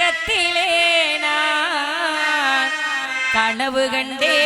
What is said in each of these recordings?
உறக்கத்திலே நான் கனவு கண்டே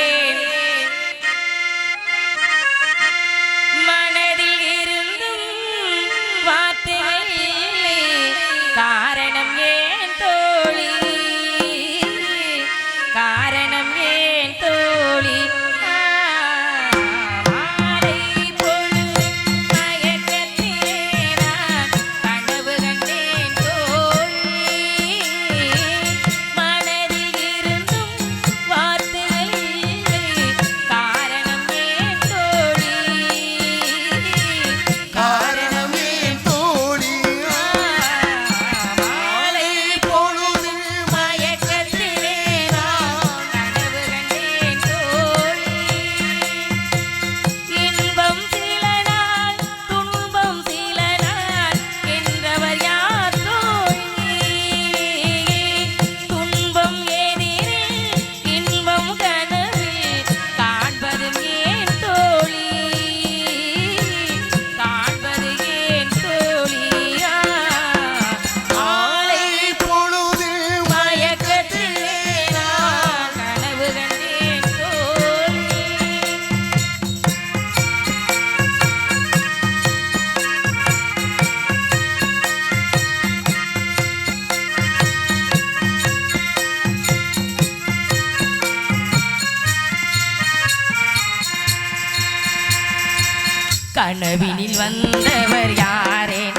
கனவினில் வந்தவர் யாரே?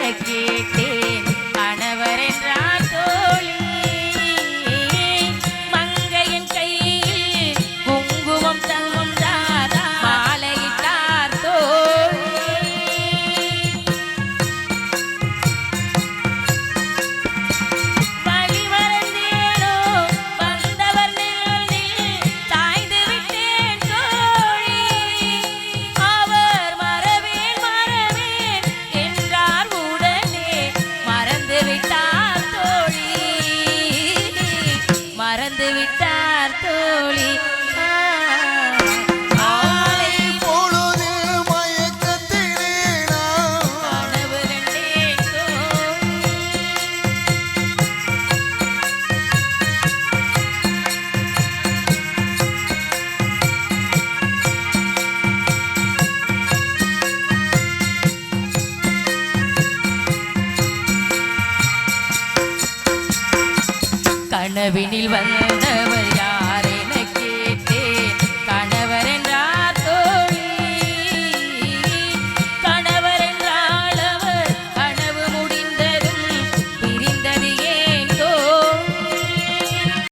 மறந்து விட்டார் தோழி. கனவினில் வந்தவர்